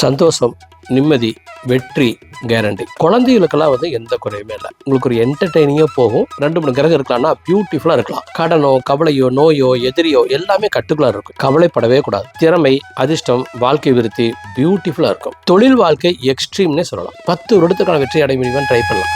சந்தோஷம் நிம்மதி வெற்றி கேரண்டி குழந்தைகளுக்கெல்லாம் வந்து எந்த குறையுமே இல்லை. உங்களுக்கு ஒரு என்டர்டெய்னிங்காக போகும். ரெண்டு மூணு கிரகம் இருக்கலாம்னா பியூட்டிஃபுல்லாக இருக்கலாம். கடனோ கவலையோ நோயோ எதிரியோ எல்லாமே கட்டுக்குள்ளாக இருக்கும். கவலைப்படவே கூடாது. திறமை அதிர்ஷ்டம் வாழ்க்கை விருத்தி பியூட்டிஃபுல்லாக இருக்கும். தொழில் வாழ்க்கை எக்ஸ்ட்ரீம்னே சொல்லலாம். பத்து வருடத்துக்கான வெற்றி அடைய முடியுமான்னு ட்ரை பண்ணலாம்.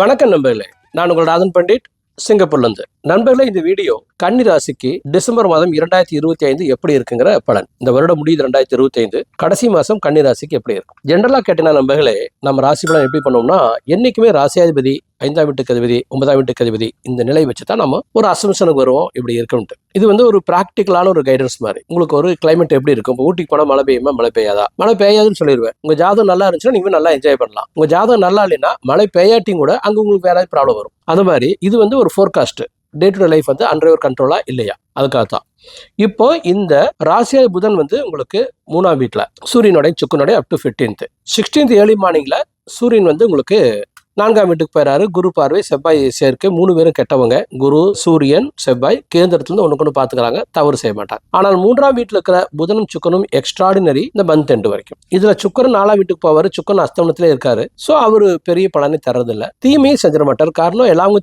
வணக்கம் நம்பர்களே நான் உங்களோட ராதன் பண்டிட். சிங்கப்பூர்லேருந்து நண்பர்களே இந்த வீடியோ கன்னி ராசிக்கு டிசம்பர் மாதம் இரண்டாயிரத்தி இருபத்தி ஐந்து எப்படி இருக்குங்கிற பலன். இந்த வருடம் முடியுது ரெண்டாயிரத்தி இருபத்தி ஐந்து. கடைசி மாதம் கன்னி ராசிக்கு எப்படி இருக்கும் ஜென்ரலாக கேட்டினா நண்பர்களே நம்ம ராசி பலன் எப்படி பண்ணோம்னா என்றைக்குமே ராசியாதிபதி ஐந்தாம் வீட்டுக்கு அதிபதி ஒன்பதாம் வீட்டுக்கு அதிபதி இந்த நிலை வச்சு தான் நம்ம ஒரு அசம்ஷனுக்கு வருவோம் இப்படி இருக்கும்ட்டு இது வந்து ஒரு ப்ராக்டிக்கலான ஒரு கைடன்ஸ் மாதிரி. உங்களுக்கு ஒரு கிளைமேட் எப்படி இருக்கும்? இப்போ ஊட்டிக்கு போனால் மழை பெய்யுமா? மழை பெய்யாதா? மழை பெய்யாதுன்னு சொல்லிடுவேன் உங்க ஜாதகம் நல்லா இருந்துச்சுன்னா நீங்க நல்லா என்ஜாய் பண்ணலாம். உங்க ஜாதகம் நல்லா இல்லைன்னா மழை பெய்யாட்டியும் கூட அங்க உங்களுக்கு வேற ப்ராப்ளம் வரும். அது மாதிரி இது வந்து ஒரு forecast day to day life வந்து அண்டர் கண்ட்ரோலா இல்லையா? அதுக்காக தான். இப்போ இந்த ராசியா புதன் வந்து உங்களுக்கு மூணாம் வீட்டில் சூரியனுடைய சுக்கனுடைய up to fifteenth sixteenth early மார்னிங்ல சூரியன் வந்து உங்களுக்கு நான்காம் வீட்டுக்கு போயிறாரு. குரு பார்வை செவ்வாய் சேர்க்கை மூணு பேரும் கெட்டவங்க. குரு சூரியன் செவ்வாய் கேந்திரத்துல ஒன்று கொண்டு பாத்துக்கிறாங்க தவறு செய்ய மாட்டாங்க ஆனால் மூன்றாம் வீட்டில் இருக்கிற புதனும் சுக்கனும் எக்ஸ்ட்ராடினரி இந்த மந்த் எண்டு வரைக்கும். இதுல சுக்கரன் நாலாம் வீட்டுக்கு போவாரு. சுக்கரன் அஸ்தமனத்திலே இருக்காரு. ஸோ அவரு பெரிய பலனை தரதில்ல தீமையும் செஞ்சிட மாட்டார். காரணம் எல்லாம்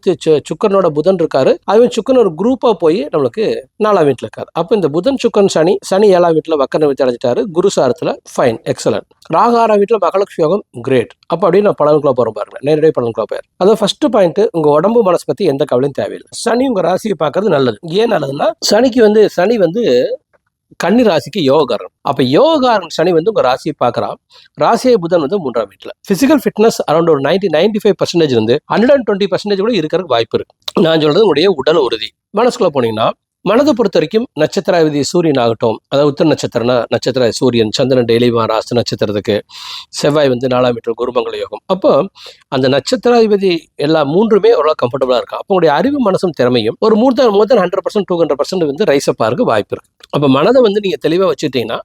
சுக்கரனோட புதன் இருக்காரு. அதுவும் சுக்கரன் ஒரு குரூப்பா போய் நம்மளுக்கு நாலாம் வீட்டில் இருக்காரு. அப்போ இந்த புதன் சுக்கரன் சனி சனி ஏழாம் வீட்டில் வக்கர வச்சு அடைஞ்சிட்டாரு. குரு சாரத்தில் ஃபைன் எக்ஸலன்ட் ராகாரம் வீட்டில் மகளுக்கு யோகம் கிரேட் அப்போ அப்படியே நான் பலனுக்குள்ள போகிறோம் பாருங்க நேரடியாக பலனுக்குள்ள பேர் அதாவது ஃபர்ஸ்ட் பாயிண்ட் உங்க உடம்பு மனசு பத்தி எந்த கவலையும் தேவையில்லை. சனி உங்க ராசியை பார்க்கறது நல்லது. ஏன் நல்லதுன்னா சனிக்கு வந்து சனி வந்து கன்னி ராசிக்கு யோகக்காரன். அப்ப யோகக்காரன் சனி வந்து உங்க ராசியை பார்க்கறான். ராசியை புதன் வந்து மூன்றாம் வீட்டுல. பிசிக்கல் ஃபிட்னஸ் அரௌண்ட் ஒரு நைன்டி நைன்டி ஃபைவ் பர்சன்டேஜ் இருந்து ஹண்ட்ரட் அண்ட் டுவெண்ட்டி பர்சன்டேஜ் கூட இருக்கிறதுக்கு வாய்ப்பு இருக்கு. நான் சொல்றது உங்களுடைய உடல் உறுதி. மனசுக்குள்ள போனீங்கன்னா மனதை பொறுத்த வரைக்கும் நட்சத்திராதிபதி சூரியன் ஆகட்டும். அதாவது உத்தர நட்சத்திரம்னா நட்சத்திர சூரியன் சந்திரன் டெய்லி ராசி நட்சத்திரத்துக்கு செவ்வாய் வந்து நாலாம் மீட்டர் குருமங்கல யோகம். அப்போ அந்த நட்சத்திராதிபதி எல்லா மூன்றுமே ஓரளவு கம்ஃபர்டபுளாக இருக்கும் அப்போ உங்களுடைய அறிவு மனசும் திறமையும் ஒரு மூர் தன் hundred percent two hundred percent வந்து ரைஸ் அப் ஆகிறதுக்கு வாய்ப்பு இருக்கு. அப்போ மனதை வந்து நீங்கள் தெளிவாக வச்சுட்டீங்கன்னா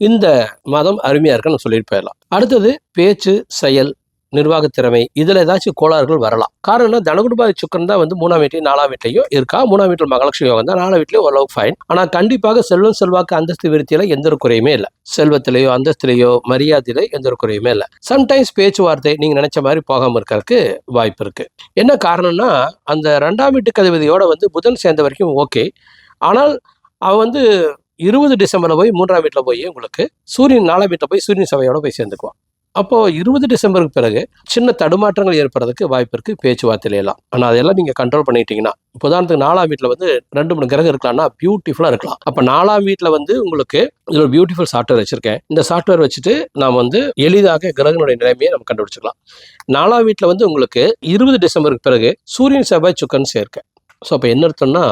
இந்த மாதம் அருமையாக இருக்குன்னு சொல்லிட்டு போயிடலாம். அடுத்தது பேச்சு செயல் நிர்வாகத் திறமை. இதில் ஏதாச்சும் கோளாறுகள் வரலாம். காரணம் தனகுடுபாதி சுக்கரன் தான் வந்து மூணாம் வீட்டையும் நாலாம் வீட்லையும் இருக்கா? மூணாம் வீட்டில் மகாலட்சுமி யோகம் தான். நாலாம் வீட்லேயும் ஓரளவுக்கு ஃபைன் ஆனால் கண்டிப்பாக செல்வம் செல்வாக்கு அந்தஸ்து விருத்தியில எந்த ஒரு குறையுமே இல்லை. செல்வத்திலேயோ அந்தஸ்திலேயோ மரியாதையில எந்த ஒரு குறையுமே இல்லை. சம்டைம்ஸ் பேச்சுவார்த்தை நீங்க நினைச்ச மாதிரி போகாமல் இருக்கறதுக்கு வாய்ப்பு இருக்கு. என்ன காரணம்னா அந்த ரெண்டாம் வீட்டு அதிபதியோட வந்து புதன் சேர்ந்த வரைக்கும் ஓகே ஆனால் அவன் வந்து இருபது டிசம்பரில் போய் மூன்றாம் வீட்டில் போய் உங்களுக்கு சூரியன் நாலாம் வீட்டில் போய் சூரியன் சபையோட போய் சேர்ந்துக்குவான். அப்போது இருபது டிசம்பருக்கு பிறகு சின்ன தடுமாற்றங்கள் ஏற்படுறதுக்கு வாய்ப்பு இருக்குது பேச்சுவார்த்தையிலாம் ஆனால் அதெல்லாம் நீங்கள் கண்ட்ரோல் பண்ணிட்டீங்கன்னா உதாரணத்துக்கு நாலாம் வீட்டில் வந்து ரெண்டு மூணு கிரகம் இருக்கலாம்னா பியூட்டிஃபுல்லாக இருக்கலாம். அப்போ நாலாம் வீட்டில் வந்து உங்களுக்கு இதில் ஒரு பியூட்டிஃபுல் சாஃப்ட்வேர் வச்சுருக்கேன். இந்த சாஃப்ட்வேர் வச்சுட்டு நாம் வந்து எளிதாக கிரகனுடைய நிலைமையை நம்ம கண்டுபிடிச்சிக்கலாம். நாலாம் வீட்டில் வந்து உங்களுக்கு இருபது டிசம்பருக்கு பிறகு சூரியன் செவ்வாய் சுக்கன் சேர்க்கேன் ஸோ அப்போ என்ன அர்த்தம்னா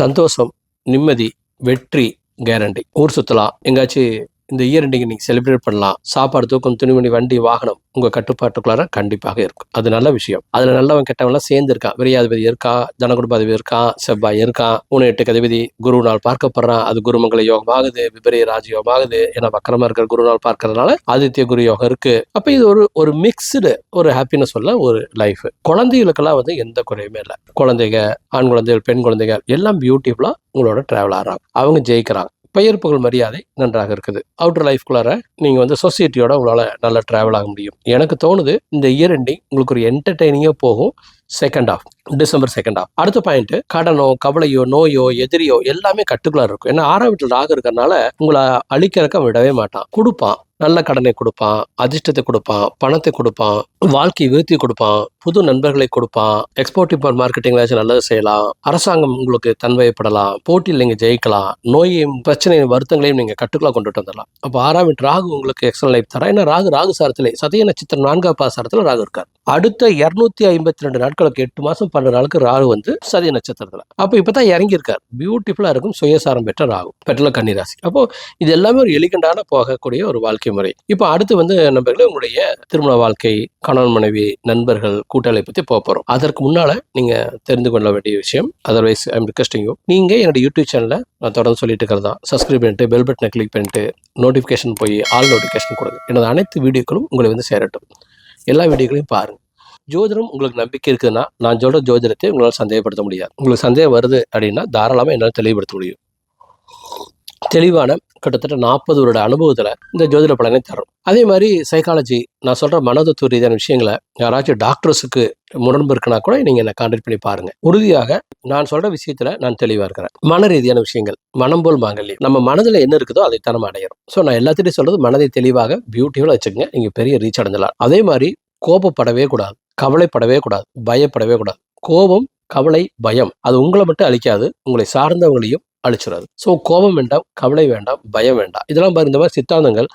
சந்தோஷம் நிம்மதி வெற்றி கேரண்டி ஊர் சுற்றலாம் எங்காச்சும் இந்த இயர் எண்டிங் நீங்கள் செலிப்ரேட் பண்ணலாம். சாப்பாடு தூக்கம் துணிமணி வண்டி வாகனம் உங்கள் கட்டுப்பாட்டுக்குள்ளார கண்டிப்பாக இருக்கும். அது நல்ல விஷயம். அதில் நல்லவன் கெட்டவன்லாம் சேர்ந்துருக்கான் இருக்கான் இருக்கா? தனகுடும்பாதிபதி இருக்கான் செவ்வாய் இருக்கான் மூணு எட்டு கதிபதி குரு நாள் பார்க்கப்படுறான். அது குருமங்கல யோகம் ஆகுது விபரீய ராஜயோகம் ஆகுது ஏன்னா பக்கரமாக இருக்கிற குரு நாள் பார்க்கறதுனால ஆதித்ய குரு யோகம் இருக்கு. அப்போ இது ஒரு ஒரு மிக்ஸ்டு ஒரு ஹாப்பினஸ் உள்ள ஒரு லைஃப் குழந்தைகளுக்கெல்லாம் வந்து எந்த குறையுமே இல்லை. குழந்தைங்க ஆண் குழந்தைகள் பெண் குழந்தைகள் எல்லாம் பியூட்டிஃபுல்லாக உங்களோட ட்ராவல் ஆகிறாங்க. அவங்க ஜெயிக்கிறாங்க. பெயர் புகழ் மரியாதை நன்றாக இருக்குது. அவுட்டர் லைஃப்குள்ளார நீங்கள் வந்து சொசைட்டியோட உங்களால் நல்லா ட்ராவல் ஆக முடியும். எனக்கு தோணுது இந்த இயர் எண்டிங் உங்களுக்கு ஒரு என்டர்டெய்னிங்காக போகும். Second of December second of அடுத்த பாயிண்ட் கடனோ கவலையோ நோயோ எதிரியோ எல்லாமே கட்டுக்குள்ள இருக்கும். ஏன்னா ஆறாம் வீட்டில் ராகு இருக்கிறதுனால உங்களை அழிக்கிறக்க விடவே மாட்டான். கொடுப்பான். நல்ல கடனை கொடுப்பான் அதிர்ஷ்டத்தை கொடுப்பான் பணத்தை கொடுப்பான் வாழ்க்கை விருத்தி கொடுப்பான் புது நண்பர்களை கொடுப்பான் எக்ஸ்போர்ட் இம்போர்ட் மார்க்கெட்டிங்ல ஏதாச்சும் நல்லது செய்யலாம் அரசாங்கம் உங்களுக்கு தன்வயப்படலாம் போட்டியில் நீங்கள் ஜெயிக்கலாம் நோயையும் பிரச்சனையும் வருத்தங்களையும் நீங்கள் கட்டுக்குள்ள கொண்டுட்டு வந்துடலாம். அப்போ ஆறாம் வீட்டு ராகு உங்களுக்கு எக்ஸல் லைஃப் தரா ஏன்னா ராகு ராகு சாரத்திலே சதய நட்சத்திரம் நான்காம் பாசாரத்தில் ராகு இருக்கார். அடுத்த இருநூத்தி ஐம்பத்தி ரெண்டு நாட்களுக்கு எட்டு மாசம் பன்னெண்டு நாளுக்கு ராகு வந்து சதய நட்சத்திரத்துல. அப்போ இப்பதான் தான் இறங்கியிருக்கார் பியூட்டிஃபுல்லா இருக்கும் சுயசாரம் பெற்ற ராகு பெற்ற கன்னிராசி. அப்போ இது எல்லாமே ஒரு எலிகண்டான போகக்கூடிய ஒரு வாழ்க்கை முறை. இப்போ அடுத்து வந்து நண்பர்களே உங்களுடைய திருமண வாழ்க்கை கணவன் மனைவி நண்பர்கள் கூட்டாளி பத்தி போக போறோம். அதற்கு முன்னால நீங்க தெரிந்து கொள்ள வேண்டிய விஷயம் அதர்வைஸ் ஐம் ரிக்வஸ்டிங் யூ நீங்க என்னோட யூடியூப் சேனலில் நான் தொடர்ந்து சொல்லிட்டு இருக்கிறதா சப்ஸ்கிரைப் பண்ணிட்டு பெல் பட்டனை கிளிக் பண்ணிட்டு நோட்டிஃபிகேஷன் போய் ஆல் நோட்டிஃபிகேஷன் கொடுங்க. எனது அனைத்து வீடியோக்களும் உங்களை வந்து சேரட்டும். எல்லா வீடியோக்களையும் பாருங்கள் ஜோதிடம் உங்களுக்கு நம்பிக்கை இருக்குதுன்னா நான் சொல்கிற ஜோதிடத்தை உங்களால் சந்தேகப்படுத்த முடியாது. உங்களுக்கு சந்தேகம் வருது அப்படின்னா தாராளமாக என்னால் தெளிவுபடுத்த முடியும். தெளிவான கிட்டத்தட்ட நாற்பது வருட அனுபவத்தில் இந்த ஜோதிட பலனை தரும். அதே மாதிரி சைக்காலஜி நான் சொல்கிற மனதத்துவ ரீதியான விஷயங்களை யாராச்சும் டாக்டர்ஸுக்கு முரண்பு இருக்குன்னா கூட நீங்கள் என்னை கான்டாக்ட் பண்ணி பாருங்க. உறுதியாக நான் சொல்கிற விஷயத்தில் நான் தெளிவாக இருக்கிறேன். மன ரீதியான விஷயங்கள் மனம் போல் மாங்கல்யம். நம்ம மனதில் என்ன இருக்குதோ அதை நம்ம அடையிறோம். ஸோ நான் எல்லாத்திட்டையும் சொல்கிறது மனதை தெளிவாக பியூட்டிஃபுல்லாக வச்சுக்கோங்க. நீங்கள் பெரிய ரீச் அடைஞ்சலாம் அதே மாதிரி கோபப்படவே கூடாது கவலைப்படவே கூடாது பயப்படவே கூடாது. கோபம் கவலை பயம் அது உங்களை மட்டும் அழிக்காது உங்களை சார்ந்தவங்களையும் அழிச்சிடாது. ஸோ கோபம் வேண்டாம் கவலை வேண்டாம் பயம் வேண்டாம். இதெல்லாம் பாருங்க இந்த மாதிரி சித்தாந்தங்கள்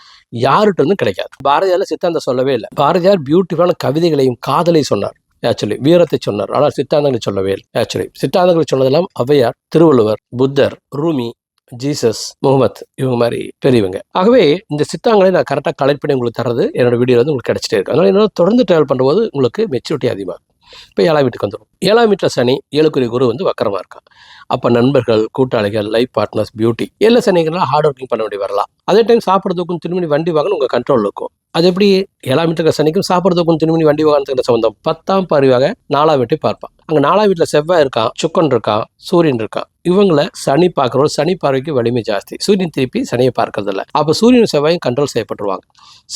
யார்கிட்ட இருந்தும் கிடைக்காது. பாரதியார் சித்தாந்தம் சொல்லவே இல்லை. பாரதியார் பியூட்டிஃபுல்லான கவிதைகளையும் காதலை சொன்னார். ஆக்சுவலி வீரத்தை சொன்னார். ஆனால் சித்தாந்தங்களை சொல்லவே ஆக்சுவலி சித்தாந்தங்களை சொன்னதெல்லாம் Avvaiyar Thiruvalluvar Buddha Rumi Jesus Muhammad இவங்க மாதிரி பெரியவங்க. ஆகவே இந்த சித்தாங்களை நான் கரெக்டாக கலெக்ட் பண்ணி உங்களுக்கு தரது என்னோட வீடியோ வந்து உங்களுக்கு கிடைச்சிட்டே இருக்கு. அதனால என்னோட தொடர்ந்து ட்ராவல் பண்ணும்போது உங்களுக்கு மெச்சூரிட்டி அதிகமாக இப்போ ஏழாம் வீட்டுக்கு வந்துடும் ஏழாம் வீட்டில் சனி ஏழுக்குரிய குரு வந்து வக்கரமாக இருக்கான். அப்போ நண்பர்கள் கூட்டாளிகள் லைஃப் பார்ட்னர்ஸ் பியூட்டி எல்லா சனிகள்லாம் ஹார்ட் ஒர்க்கிங் பண்ண வேண்டி வரலாம். அதே டைம் சாப்பிட்றதுக்கும் திரும்பி வண்டி வாங்கணும் உங்கள் கண்ட்ரோல் இருக்கும். அது எப்படி? ஏழாம் வீட்டுக்கு சனிக்கும் சாப்பிட்றதுக்கும் திரும்பி வண்டி வாகனத்துக்கு சம்மந்தம் பத்தாம் பருவாக நாலாம் வீட்டை பார்ப்பான். அங்கே நாலாம் வீட்டில் செவ்வாய் இருக்கான் சுக்கன் இருக்கான் சூரியன் இருக்கான். இவங்கள சனி பார்க்குறோம் சனி பார்வைக்கு வலிமை ஜாஸ்தி. சூரியன் திருப்பி சனியை பார்க்கறதில்ல. அப்போ சூரியன் செவ்வாயும் கண்ட்ரோல் செய்யப்பட்டுருவாங்க.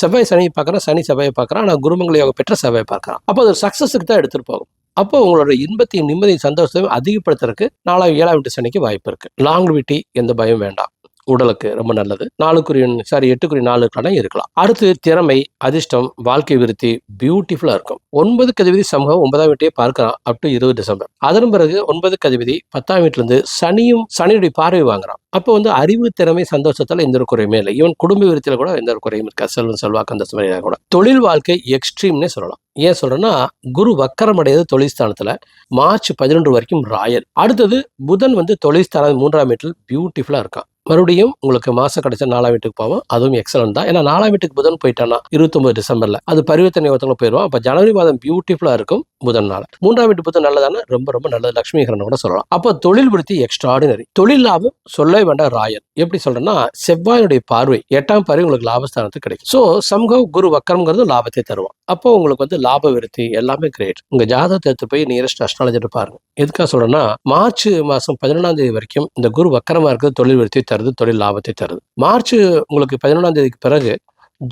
செவ்வாய் சனியை பார்க்குறான் சனி செவ்வாயை பார்க்குறான் ஆனால் குருமங்களை யோகம் பெற்ற செவ்வாயை பார்க்குறான். அப்போ அது சக்ஸஸுக்கு தான் எடுத்துகிட்டு போகும். அப்போ உங்களோட இன்பத்தையும் நிம்மதியும் சந்தோஷத்தையும் அதிகப்படுத்துறதுக்கு நாலாவது ஏழாம் வீட்டு சனிக்கு வாய்ப்பு இருக்குது லாங் விட்டி எந்த பயம் வேண்டாம். உடலுக்கு ரொம்ப நல்லது. நாலுக்குரிய சாரி எட்டுக்குரிய நாலு கடன் இருக்கலாம். அடுத்து திறமை அதிர்ஷ்டம் வாழ்க்கை விருத்தி பியூட்டிஃபுல்லாக இருக்கும். ஒன்பது கதிபதி சமூகம் ஒன்பதாம் வீட்டையே பார்க்கலாம். அப் டு இருபது டிசம்பர். அதன் பிறகு ஒன்பது கதிபதி பத்தாம் வீட்டிலிருந்து சனியும் சனியுடைய பார்வை வாங்குறான். அப்போ வந்து அறிவு திறமை சந்தோஷத்தில் எந்த ஒரு குறையுமே இல்லை. ஈவன் குடும்ப விருத்தியில் கூட எந்த ஒரு குறையும் இருக்கா செல்வம் செல்வாக்கு அந்த மாதிரி கூட. தொழில் வாழ்க்கை எக்ஸ்ட்ரீம்னே சொல்லலாம். ஏன் சொல்றேன்னா குரு வக்கரம் அடையது தொழில்ஸ்தானத்துல மார்ச் பதினொன்று வரைக்கும் ராயல் அடுத்தது புதன் வந்து தொழில்ஸ்தானம் மூன்றாம் வீட்டில் பியூட்டிஃபுல்லா இருக்கான். மறுபடியும் உங்களுக்கு மாசம் கிடைச்ச நாலாம் வீட்டுக்கு போவோம். அதுவும் எக்ஸலன்ட் தான். ஏன்னா நாலாம் வீட்டுக்கு புதன் போயிட்டானா இருபத்தொன்பது டிசம்பர்ல. அது பரிவர்த்தனை யோகத்துல போயிடுவோம் அப்ப ஜனவரி மாதம் பியூட்டிஃபுல்லா இருக்கும். புதன் நாள். மூன்றாம் வீட்டு புதன் நல்லதான ரொம்ப ரொம்ப நல்லது. லட்சுமிகரன் கூட சொல்லலாம். அப்போ தொழில் விருத்தி எக்ஸ்ட்ராடினரி தொழில் லாபம் சொல்லவே வேண்டாம் ராயல். எப்படி சொல்றேன்னா செவ்வாயுடைய பார்வை எட்டாம் பார்வை உங்களுக்கு லாபஸ்தானத்துக்கு கிடைக்கும். ஸோ சம்ஹவ் குரு வக்கரம்ங்கிறது லாபத்தை தருவோம் அப்போ உங்களுக்கு வந்து லாப விருத்தி எல்லாமே கிரேட் உங்க ஜாதகத்தை எடுத்து போய் நியரஸ்ட் அஸ்ட்ராலஜர் பாருங்க. எதுக்காக சொல்றேன்னா மார்ச் மாசம் பதினொன்றாம் தேதி வரைக்கும் இந்த குரு வக்கரமா இருக்கிறது தொழில் விருத்தி தருது தொழில் லாபத்தை தருது. மார்ச் உங்களுக்கு பதினொன்றாம் தேதிக்கு பிறகு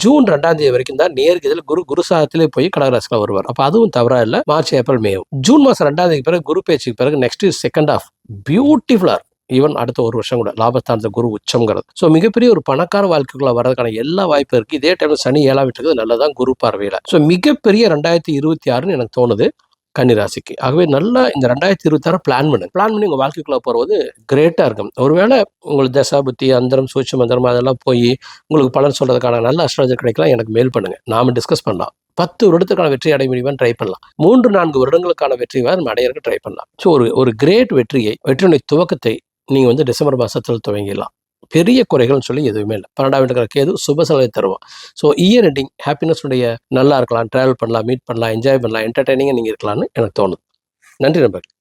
ஜூன் ரெண்டாம் தேதி வரைக்கும் தான் நேர்கதியில் குரு குரு சாதத்திலே போய் கடகராசிக்கலாம் வருவார். அப்போ அதுவும் தவறா இல்லை. மார்ச் ஏப்ரல் மே ஜூன் மாதம் ரெண்டாம் தேதி பிறகு குரு பேச்சுக்கு பிறகு நெக்ஸ்ட் செகண்ட் ஆஃப் பியூட்டிஃபுல்லா ஈவன் அடுத்த ஒரு வருஷம் கூட. லாபஸ்தானத்தை குரு உச்சம்ங்கிறது. ஸோ மிகப்பெரிய ஒரு பணக்கார வாழ்க்கைக்குள்ள வர்றதுக்கான எல்லா வாய்ப்பும் இருக்குது இதே டைம்ல சனி ஏழாம் வீட்டுக்கு நல்லதான் குரு பார்வையில். ஸோ மிகப்பெரிய ரெண்டாயிரத்தி இருபத்தி ஆறுன்னு எனக்கு தோணுது. கன்னிராசிக்கு. ஆகவே நல்லா இந்த ரெண்டாயிரத்தி இருபத்தாறு பிளான் பண்ணுங்க. பிளான் பண்ணி உங்கள் வாழ்க்கைக்குள்ளே போகிறது கிரேட்டாக இருக்கும். ஒருவேளை உங்களுக்கு தசாபுத்தி அந்தரம் சூட்ச மந்திரம் அதெல்லாம் போய் உங்களுக்கு பலன் சொல்கிறதுக்கான நல்ல அஸ்ட்ராலஜர் கிடைக்கலாம். எனக்கு மெயில் பண்ணுங்க. நாம் டிஸ்கஸ் பண்ணலாம். பத்து வருடத்துக்கான வெற்றி அடைய முடியுமா ட்ரை பண்ணலாம். மூன்று நான்கு வருடங்களுக்கான வெற்றி நம்ம அடையிறதுக்கு ட்ரை பண்ணலாம். ஸோ ஒரு ஒரு கிரேட் வெற்றியை வெற்றியுடைய துவக்கத்தை நீங்கள் வந்து டிசம்பர் மாதத்தில் துவங்கிடலாம். பெரிய குறைகள்னு சொல்லி எதுவுமே இல்லை. பன்னெண்டாம் வீட்டுக்கிற கேது சுப செலவை தருவோம் ஸோ இயர் எண்டிங் ஹாப்பினஸ்னுடைய நல்லா இருக்கலாம் ட்ராவல் பண்ணலாம் மீட் பண்ணலாம் என்ஜாய் பண்ணலாம் என்டர்டைனிங்காக நீங்கள் இருக்கலாம்னு எனக்கு தோணுது. நன்றி நண்பர்கள்.